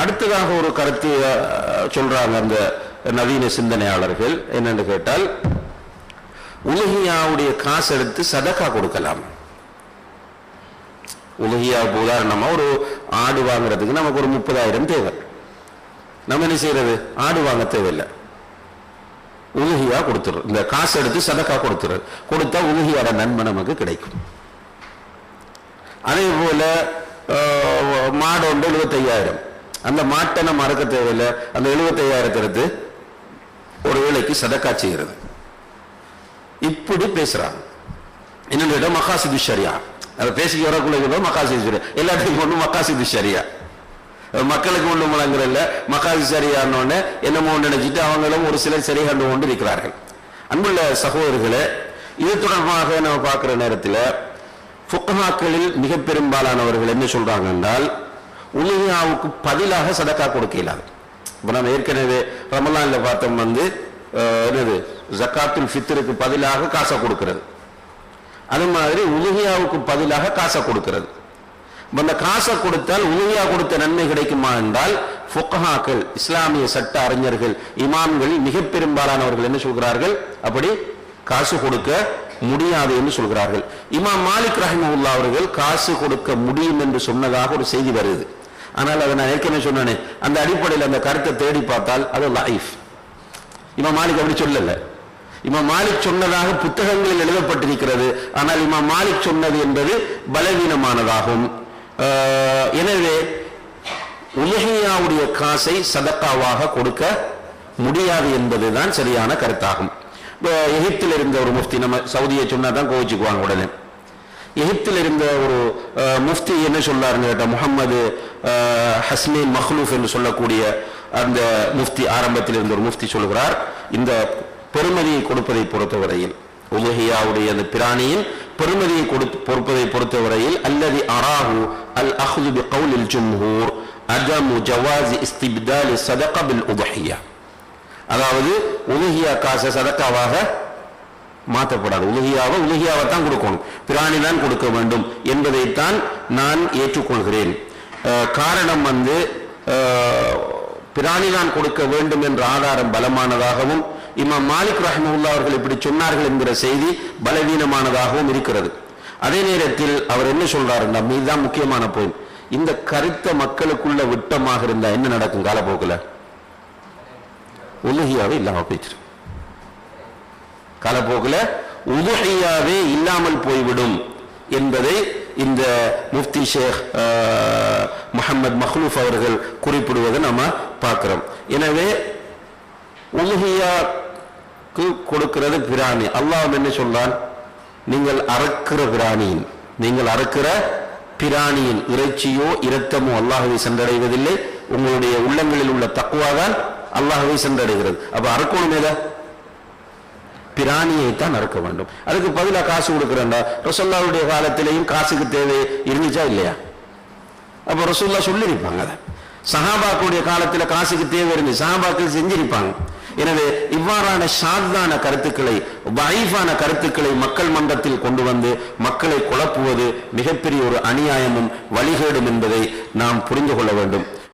அடுத்ததாக ஒரு கருத்து சொல்றாங்க அந்த நவீன சிந்தனையாளர்கள். என்னன்னு கேட்டால் உலகியாவுடைய காசு எடுத்து சதக்கா கொடுக்கலாம். உலகியாவுக்கு உதாரணமா ஒரு ஆடு வாங்குறதுக்கு நமக்கு ஒரு முப்பதாயிரம் தேவை. நம்ம என்ன செய்யறது? ஆடு வாங்க தேவையில்லை. உலகியா கொடுத்துரும் இந்த காசு எடுத்து சதக்கா கொடுத்துரு. கொடுத்தா உலகியோட நன்மை நமக்கு கிடைக்கும். அதே போல மாடு ஒன்று எழுபத்தையாயிரம். அந்த மாட்டை நம்ம மறக்க தேவையில்லை அந்த எழுபத்தையாயிரத்தை எடுத்து ஒரு வேலைக்கு சதக்கா செய்கிறது இப்படி பேசுறாங்க. இடம் மகாசிது ஷரியா. அதை பேசிக்க வரக்குள்ள மகாசிது ஷரியா. எல்லாத்தையும் கொண்டு மகாசிது ஷரியா. மக்களுக்கு ஒன்றும் வழங்குறதில்ல மகாசி சரியானோடனே என்னமோ ஒன்று நினைச்சிட்டு அவங்களும் ஒரு சிலர் சரி கண்டு கொண்டு இருக்கிறார்கள். அன்புள்ள சகோதரர்களே இது தொடர்பாக நம்ம பார்க்குற நேரத்தில் ஃபுக்கஹாக்களில் மிக பெரும்பாலானவர்கள் என்ன சொல்றாங்க என்றால் உலகியாவுக்கு பதிலாக சதக்கா கொடுக்கலாம் இப்போ நம்ம ஏற்கனவே ரமலானில் பார்த்தோம் வந்து என்னது ஜக்காத்துல் ஃபித்தருக்கு பதிலாக காசை கொடுக்கிறது. அது மாதிரி உலகியாவுக்கு பதிலாக காசை கொடுக்கிறது. அந்த காசை கொடுத்தால் உலகியா கொடுத்த நன்மை கிடைக்குமா என்றால் ஃபுக்கஹாக்கள் இஸ்லாமிய சட்ட அறிஞர்கள் இமாம்கள் மிக பெரும்பாலானவர்கள் என்ன சொல்கிறார்கள்? அப்படி காசு கொடுக்க முடியாது என்று சொல்கிறார்கள். இமாம் மாலிக் ரஹிமுல்லா அவர்கள் காசு கொடுக்க முடியும் என்று சொன்னதாக ஒரு செய்தி வருது. ஆனால் அதை நான் ஏற்கனவே சொன்னேனே அந்த அடிப்படையில் அந்த கருத்தை தேடி பார்த்தால் அது லைஃப் இமாம் மாலிக் அப்படி சொல்லல. இமாம் மாலிக் சொன்னதாக புத்தகங்களில் எழுதப்பட்டிருக்கிறது. ஆனால் இமாம் மாலிக் சொன்னது என்பது பலவீனமானதாகும். எனவே உலகையாவுடைய காசை சதக்காவாக கொடுக்க முடியாது என்பதுதான் சரியான கருத்தாகும். எகிப்தில் இருந்த ஒரு முஃப்தி நம்ம சவுதியை சொன்னா தான் கோவிச்சுக்குவாங்க உடனே. எகிப்தில் இருந்த ஒரு முஃப்தி என்ன சொல்றாருன்னு கேட்டால் முகமது ஹஸ்னீன் மஹ்லூஃப் என்று சொல்லக்கூடிய அந்த முஃப்தி ஆரம்பத்தில் இருந்த ஒரு முஃப்தி சொல்கிறார் இந்த பெருமதியை கொடுப்பதை பொறுத்தவரையில் உலகியாவுடைய அந்த பிராணியின் பெருமதியை கொடுத்து பொறுப்பதை பொறுத்தவரையில் அல்லது அராஹு அல் அஹ்து பி கவுலில் ஜும்ஹூர் அஜமு ஜவாசி இஸ்திப்தாலி சதக பில் உதஹியா. அதாவது உலகியா காசை சதக்காவாக மாற்றப்படாது. உலகியாவை உலகியாவை தான் கொடுக்கணும். பிராணி தான் கொடுக்க வேண்டும் என்பதைத்தான் நான் ஏற்றுக்கொள்கிறேன். காரணம் வந்து பிராணி தான் கொடுக்க வேண்டும் என்ற ஆதாரம் பலமானதாகவும் இமாம் மாலிக் ரஹமுல்லா அவர்கள் இப்படி சொன்னார்கள் என்கிற செய்தி பலவீனமானதாகவும் இருக்கிறது. அதே நேரத்தில் அவர் என்ன சொல்றாருன்னா மீதுதான் முக்கியமான போய் இந்த கருத்த மக்களுக்குள்ள விட்டமாக இருந்தா என்ன நடக்கும் காலப்போக்கில்? உலகியாவே இல்லாம போயிடுச்சு. காலப்போக்கில் உதுகையாவே இல்லாமல் போய்விடும் என்பதை இந்த முஃப்தி ஷேக் முகமது மஹ்லூஃப் அவர்கள் குறிப்பிடுவதை நம்ம பார்க்கிறோம். எனவே உலுஹியாக்கு கொடுக்கிறது பிராணி. அல்லாஹ் என்ன சொல்றான்? நீங்கள் அறக்கிற பிராணியின் நீங்கள் அறக்கிற பிராணியின் இறைச்சியோ இரத்தமோ அல்லாஹவை சென்றடைவதில்லை. உங்களுடைய உள்ளங்களில் உள்ள தக்குவாதான் அல்லாஹவை சென்றடைகிறது. அப்ப அறக்கணும் ஏதா பிராணியை தான் அறுக்க வேண்டும். அதுக்கு பதிலா காசு கொடுக்கிறேன்டா. ரசோல்லாவுடைய காலத்திலையும் காசுக்கு தேவை இருந்துச்சா இல்லையா? அப்ப ரசூல்லா சொல்லியிருப்பாங்க அதை. சஹாபாக்குடைய காலத்துல காசுக்கு தேவை இருந்து சஹாபாக்கள் செஞ்சிருப்பாங்க. எனவே இவ்வாறான சாதான கருத்துக்களை வைஃபான கருத்துக்களை மக்கள் மன்றத்தில் கொண்டு வந்து மக்களை குழப்புவது மிகப்பெரிய ஒரு அநியாயமும் வழிகேடும் என்பதை நாம் புரிந்து கொள்ள வேண்டும்.